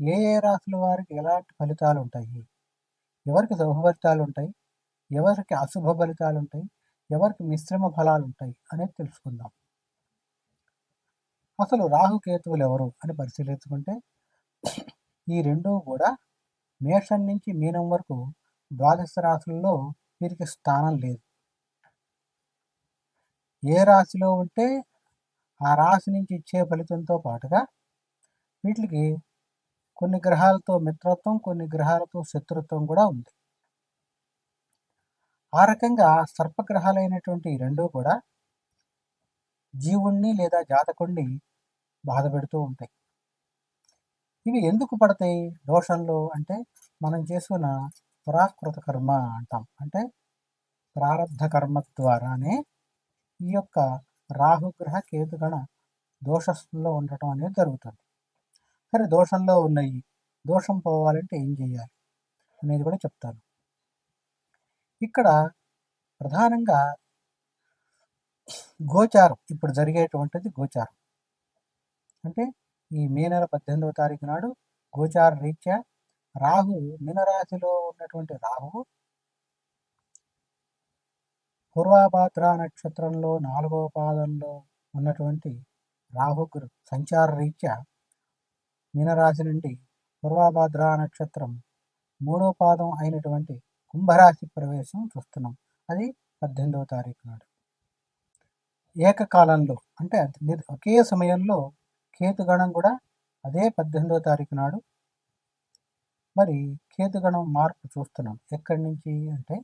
ఏ ఏ రాశుల వారికి ఎలాంటి ఫలితాలు ఉంటాయి ఎవరికి శుభ ఫలితాలు ఉంటాయి ఎవరికి అశుభ ఫలితాలు ఉంటాయి ఎవరికి మిశ్రమ ఫలాలు ఉంటాయి అనేది తెలుసుకుందాం. అసలు రాహుకేతువులు ఎవరు అని పరిశీలించుకుంటే ఈ రెండు కూడా మేషం నుంచి మీనం వరకు ద్వాదశ రాశుల్లో వీరికి స్థానం లేదు. ఏ రాశిలో ఉంటే ఆ రాశి నుంచి ఇచ్చే ఫలితంతో పాటుగా వీటికి కొన్ని గ్రహాలతో మిత్రత్వం కొన్ని గ్రహాలతో శత్రుత్వం కూడా ఉంది. ఆ రకంగా సర్పగ్రహాలైనటువంటి రెండూ కూడా జీవుణ్ణి లేదా జాతకుణ్ణి బాధ పెడుతూ ఉంటాయి. ఇవి ఎందుకు పడతాయి? దోషంలో అంటే మనం చేసుకున్న పురాకృత కర్మ అంటాం. అంటే ప్రారంధ కర్మ ద్వారానే ఈ యొక్క రాహుగ్రహ కేతుగణ దోషంలో ఉండటం అనేది జరుగుతుంది. సరే దోషంలో ఉన్నాయి. దోషం పోవాలంటే ఏం చేయాలి? అనేది కూడా చెప్తాను. ఇక్కడ ప్రధానంగా గోచారం ఇప్పుడు జరిగేటువంటిది గోచారం. అంటే ఈ మే నెల పద్దెనిమిదవ తారీఖు నాడు గోచార రీత్యా రాహు మీనరాశిలో ఉన్నటువంటి రాహువు పూర్వాభాద్ర నక్షత్రంలో నాలుగవ పాదంలో ఉన్నటువంటి రాహుగురు సంచార రీత్యా మీనరాశి నుండి పూర్వాభాద్ర నక్షత్రం మూడో పాదం అయినటువంటి కుంభరాశి ప్రవేశం చూస్తున్నాం. అది పద్దెనిమిదవ తారీఖు నాడు. ఏకకాలంలో అంటే ఒకే సమయంలో కేతుగణం కూడా అదే పద్దెనిమిదవ తారీఖు నాడు. మరి కేతుగణం మార్పు చూస్తున్నాం. ఎక్కడి నుంచి అంటే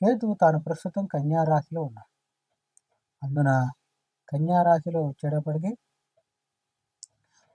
కేతువు తాను ప్రస్తుతం కన్యారాశిలో ఉన్నాడు. అందున కన్యారాశిలో రాశిలో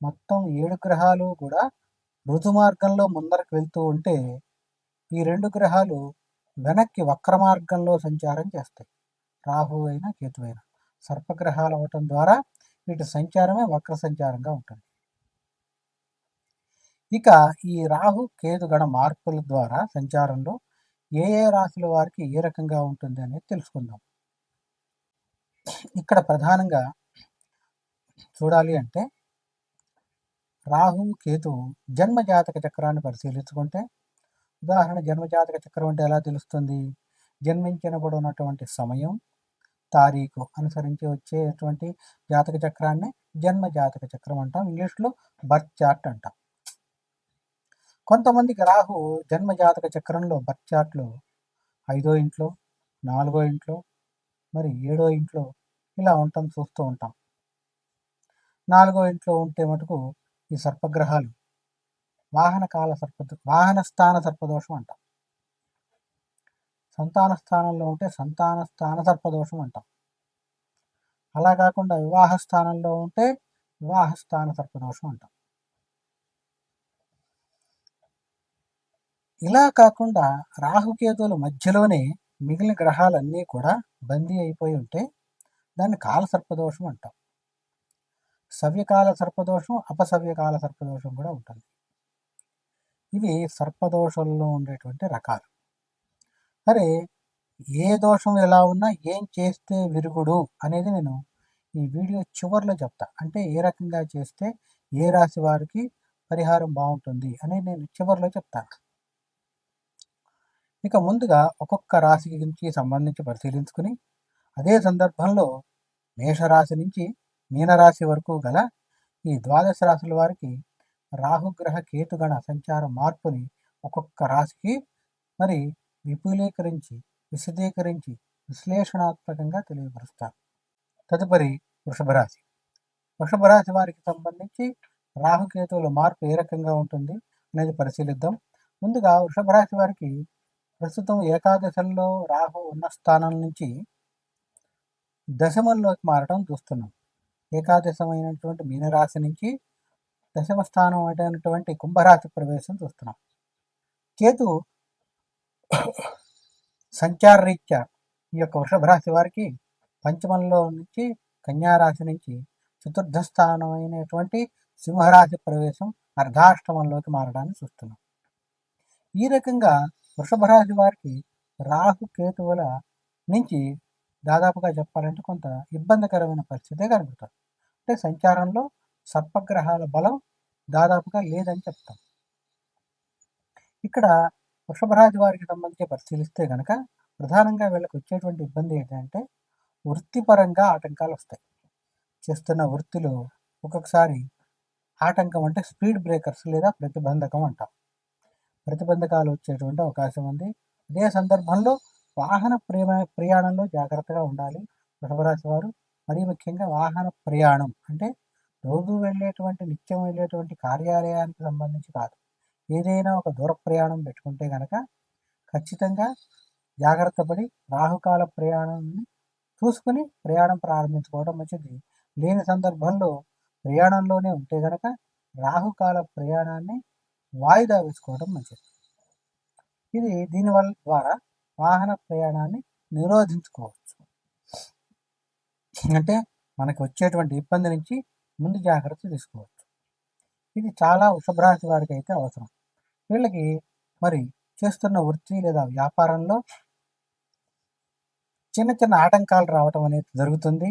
మొత్తం ఏడు గ్రహాలు కూడా ఋతు మార్గంలో ముందరకు వెళ్తూ ఉంటే ఈ రెండు గ్రహాలు వెనక్కి వక్ర మార్గంలో సంచారం చేస్తాయి. రాహు అయినా కేతు అయినా. సర్పగ్రహాలు అవటం ద్వారా వీటి సంచారమే వక్ర సంచారంగా ఉంటుంది. ఇక ఈ రాహు కేతు గణ మార్పుల ద్వారా సంచారంలో ఏ ఏ రాశుల వారికి ఏ రకంగా ఉంటుంది అనేది తెలుసుకుందాం. ఇక్కడ ప్రధానంగా చూడాలి అంటే రాహు కేతు జన్మజాతక చక్రాన్ని పరిశీలించుకుంటే ఉదాహరణ జన్మజాతక చక్రం అంటే ఎలా తెలుస్తుంది? జన్మించినప్పుడు ఉన్నటువంటి సమయం తారీఖు అనుసరించి వచ్చేటువంటి జాతక చక్రాన్ని జన్మ జాతక చక్రం అంటాం. ఇంగ్లీష్లో బర్త్ చార్ట్ అంటాం. కొంతమందికి రాహు జన్మ జాతక చక్రంలో బర్త్ చార్ట్లో ఐదో ఇంట్లో నాలుగో ఇంట్లో మరి ఏడో ఇంట్లో ఇలా ఉంటాం చూస్తూ ఉంటాం. నాలుగో ఇంట్లో ఉంటే మటుకు ఈ సర్పగ్రహాలు. వాహన కాల సర్ప వాహన స్థాన సర్పదోషం అంటాం. సంతాన స్థానంలో ఉంటే సంతాన స్థాన సర్పదోషం అంటాం. అలా కాకుండా వివాహ స్థానంలో ఉంటే వివాహ స్థాన సర్పదోషం అంటాం. ఇలా కాకుండా రాహుకేతువుల మధ్యలోనే మిగిలిన గ్రహాలన్నీ కూడా బందీ అయిపోయి ఉంటే దాన్ని కాల సర్పదోషం అంటాం. సవ్యకాల సర్పదోషం అపసవ్యకాల సర్పదోషం కూడా ఉంటుంది. ఇవి సర్పదోషంలో ఉండేటువంటి రకాలు. సరే ఏ దోషం ఎలా ఉన్నా ఏం చేస్తే విరుగుడు అనేది నేను ఈ వీడియో చివరిలో చెప్తా. అంటే ఏ రకంగా చేస్తే ఏ రాశి వారికి పరిహారం బాగుంటుంది అనేది నేను చివరిలో చెప్తాను ఇక ముందుగా ఒక్కొక్క రాశి గురించి సంబంధించి పరిశీలించుకుని అదే సందర్భంలో మేషరాశి నుంచి మీనరాశి వరకు గల ఈ ద్వాదశ రాశుల వారికి రాహుగ్రహ కేతుగణ సంచార మార్పుని ఒక్కొక్క రాశికి మరి విపులీకరించి విశదీకరించి విశ్లేషణాత్మకంగా తెలియపరుస్తారు. తదుపరి వృషభ రాశి. వృషభ రాశి వారికి సంబంధించి రాహుకేతువుల మార్పు ఏ రకంగా ఉంటుంది అనేది పరిశీలిద్దాం. ముందుగా వృషభ రాశి వారికి ప్రస్తుతం ఏకాదశంలో రాహు ఉన్న స్థానం నుంచి దశమంలోకి మారడం చూస్తున్నాం. ఏకాదశమైనటువంటి మీనరాశి నుంచి దశమ స్థానం అయినటువంటి కుంభరాశి ప్రవేశం చూస్తున్నాం. కేతు సంచార రీత్యా ఈ యొక్క వృషభ రాశి వారికి పంచమంలో నుంచి కన్యారాశి నుంచి చతుర్థ స్థానం అయినటువంటి సింహరాశి ప్రవేశం అర్ధాష్టమంలోకి మారడాన్ని చూస్తున్నాం. ఈ రకంగా వృషభ రాశి వారికి రాహు కేతువుల నుంచి దాదాపుగా చెప్పాలంటే కొంత ఇబ్బందికరమైన పరిస్థితే కనబడుతుంది అంటే సంచారంలో సర్పగ్రహాల బలం దాదాపుగా లేదని చెప్తాం. ఇక్కడ వృషభరాజు వారికి సంబంధించి పరిశీలిస్తే కనుక ప్రధానంగా వీళ్ళకి వచ్చేటువంటి ఇబ్బంది ఏంటంటే వృత్తిపరంగా ఆటంకాలు వస్తాయి. చేస్తున్న వృత్తిలో ఒక్కొక్కసారి ఆటంకం అంటే స్పీడ్ బ్రేకర్స్ లేదా ప్రతిబంధకం అంటాం. ప్రతిబంధకాలు వచ్చేటువంటి అవకాశం ఉంది. అదే సందర్భంలో వాహన ప్రేమ ప్రయాణంలో జాగ్రత్తగా ఉండాలి. వృషభరాశి వారు మరీ ముఖ్యంగా వాహన ప్రయాణం. అంటే రోజు వెళ్ళేటువంటి నిత్యం వెళ్ళేటువంటి కార్యాలయానికి సంబంధించి కాదు. ఏదైనా ఒక దూర ప్రయాణం పెట్టుకుంటే కనుక ఖచ్చితంగా జాగ్రత్త పడి రాహుకాల ప్రయాణాన్ని చూసుకుని ప్రయాణం ప్రారంభించుకోవడం మంచిది. లేని సందర్భంలో ప్రయాణంలోనే ఉంటే కనుక రాహుకాల ప్రయాణాన్ని వాయిదా వేసుకోవడం మంచిది. ఇది దీనివల్ల ద్వారా వాహన ప్రయాణాన్ని నిరోధించుకోవచ్చు. అంటే మనకు వచ్చేటువంటి ఇబ్బంది నుంచి ముందు జాగ్రత్త తీసుకోవచ్చు. ఇది చాలా వృషభరాశి వారికి అయితే అవసరం. వీళ్ళకి మరి చేస్తున్న వృత్తి లేదా వ్యాపారంలో చిన్న చిన్న ఆటంకాలు రావటం అనేది జరుగుతుంది.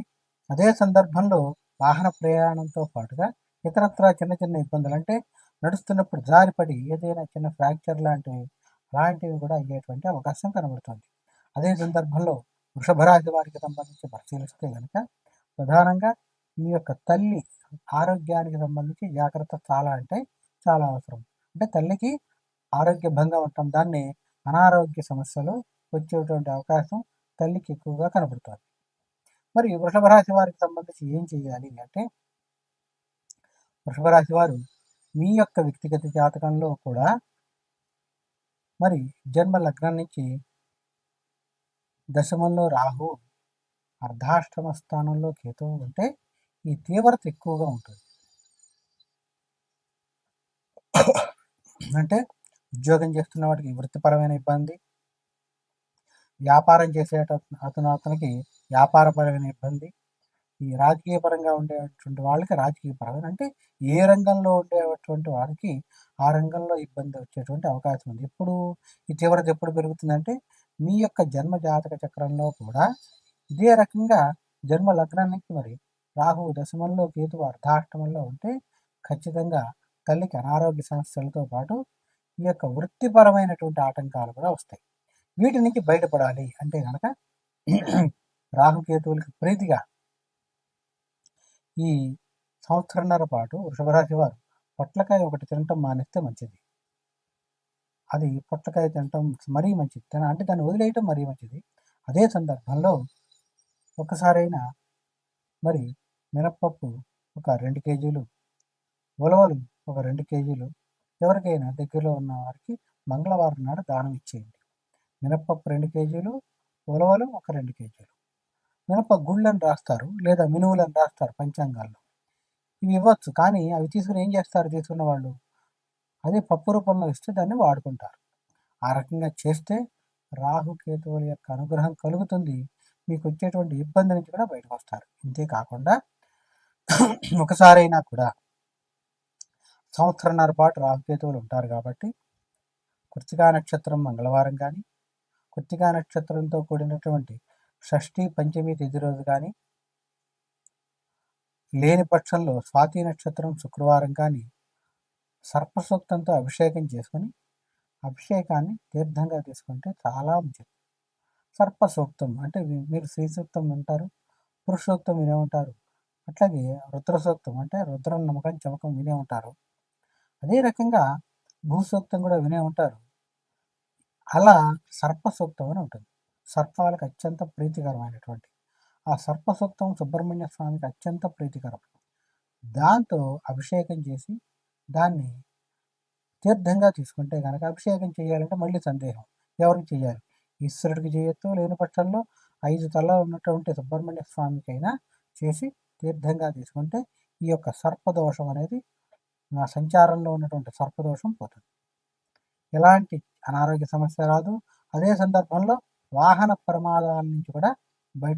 అదే సందర్భంలో వాహన ప్రయాణంతో పాటుగా ఇతరత్ర చిన్న చిన్న ఇబ్బందులు అంటే నడుస్తున్నప్పుడు జారిపడి ఏదైనా చిన్న ఫ్రాక్చర్ లాంటివి అలాంటివి కూడా అయ్యేటువంటి అవకాశం కనబడుతుంది. అదే సందర్భంలో వృషభరాశి వారికి సంబంధించి పరిశీలిస్తే కనుక ప్రధానంగా మీ యొక్క తల్లి ఆరోగ్యానికి సంబంధించి జాగ్రత్త చాలా అంటే చాలా అవసరం. అంటే తల్లికి ఆరోగ్య భంగం ఉండటం దాన్ని అనారోగ్య సమస్యలు వచ్చేటువంటి అవకాశం తల్లికి ఎక్కువగా కనబడుతుంది. మరి వృషభ రాశి వారికి సంబంధించి ఏం చేయాలి అంటే వృషభ రాశి వారు మీ యొక్క వ్యక్తిగత జాతకంలో కూడా మరి జన్మ లగ్నం నుంచి దశమంలో రాహు అర్ధాష్టమ స్థానంలో కేతు ఉంటే ఈ తీవ్రత ఎక్కువగా ఉంటుంది. అంటే ఉద్యోగం చేస్తున్న వాటికి వృత్తిపరమైన ఇబ్బంది వ్యాపారం చేసే అతను అతనికి వ్యాపారపరమైన ఇబ్బంది ఈ రాజకీయ పరంగా ఉండేటువంటి వాళ్ళకి రాజకీయ పరంగా అంటే ఏ రంగంలో ఉండేటువంటి వారికి ఆ రంగంలో ఇబ్బంది వచ్చేటువంటి అవకాశం ఉంది. ఎప్పుడు ఈ తీవ్రత ఎప్పుడు పెరుగుతుందంటే మీ యొక్క జన్మ జాతక చక్రంలో కూడా ఇదే రకంగా జన్మ లగ్నానికి మరి రాహు దశమంలో కేతు అర్ధాష్టమంలో ఉంటే ఖచ్చితంగా తల్లికి అనారోగ్య సమస్యలతో పాటు ఈ యొక్క వృత్తిపరమైనటువంటి ఆటంకాలు కూడా వస్తాయి. వీటి నుంచి బయటపడాలి అంటే కనుక రాహుకేతువులకి ప్రీతిగా ఈ సంవత్సరంన్నర పాటు వృషభరాశి వారు పొట్లకాయ ఒకటి తినటం మానేస్తే మంచిది. అది పొట్లకాయ తినటం మరీ మంచిది. అంటే దాన్ని వదిలేయటం మరీ మంచిది. అదే సందర్భంలో ఒకసారైనా మరి మినప్పప్పు ఒక రెండు కేజీలు ఉలవలు ఒక రెండు కేజీలు ఎవరికైనా దగ్గరలో ఉన్న వారికి మంగళవారం నాడు దానం ఇచ్చేయండి. మినప్పప్పు రెండు కేజీలు ఉలవలు ఒక రెండు కేజీలు. మినప గుళ్ళని రాస్తారు లేదా మినువులను రాస్తారు పంచాంగాల్లో. ఇవి ఇవ్వచ్చు కానీ అవి తీసుకుని ఏం చేస్తారు తీసుకున్న వాళ్ళు? అదే పప్పు రూపంలో ఇస్తే దాన్ని వాడుకుంటారు. ఆ రకంగా చేస్తే రాహుకేతువుల యొక్క అనుగ్రహం కలుగుతుంది. మీకు వచ్చేటువంటి ఇబ్బంది నుంచి కూడా బయటకు వస్తారు. ఇంతే కాకుండా ఒకసారైనా కూడా సంవత్సరంన్నర పాటు రాహుకేతువులు ఉంటారు కాబట్టి కృతికా నక్షత్రం మంగళవారం కానీ కృతికా నక్షత్రంతో కూడినటువంటి షష్ఠి పంచమి తిథి రోజు కానీ లేని పక్షంలో స్వాతి నక్షత్రం శుక్రవారం కానీ సర్పసూక్తంతో అభిషేకం చేసుకొని అభిషేకాన్ని తీర్థంగా తీసుకుంటే చాలా మంచిది. సర్పసూక్తం అంటే మీరు శ్రీ సూక్తం వింటారు పురుషోక్తం వినే ఉంటారు అట్లాగే రుద్రసూక్తం అంటే రుద్రం నమ్మకం చమకం వినే ఉంటారు. అదే రకంగా భూసూక్తం కూడా వినే ఉంటారు. అలా సర్పసూక్తం అని ఉంటుంది. సర్పాలకు అత్యంత ప్రీతికరమైనటువంటి. ఆ సర్ప సూక్తం సుబ్రహ్మణ్య స్వామికి అత్యంత ప్రీతికరం. దాంతో అభిషేకం చేసి దాన్ని తీర్థంగా తీసుకుంటే కనుక అభిషేకం చేయాలంటే మళ్ళీ సందేహం. ఎవరికి చేయాలి? ఈశ్వరుడికి చేయొచ్చు లేని పక్షంలో ఐదు తలలు ఉన్నటువంటి సుబ్రహ్మణ్య స్వామికైనా చేసి తీర్థంగా తీసుకుంటే ఈ యొక్క సర్పదోషం అనేది నా సంచారంలో ఉన్నటువంటి సర్పదోషం పోతుంది. ఎలాంటి అనారోగ్య సమస్య రాదు. అదే సందర్భంలో వాహన ప్రమాదాల నుంచి కూడా బయట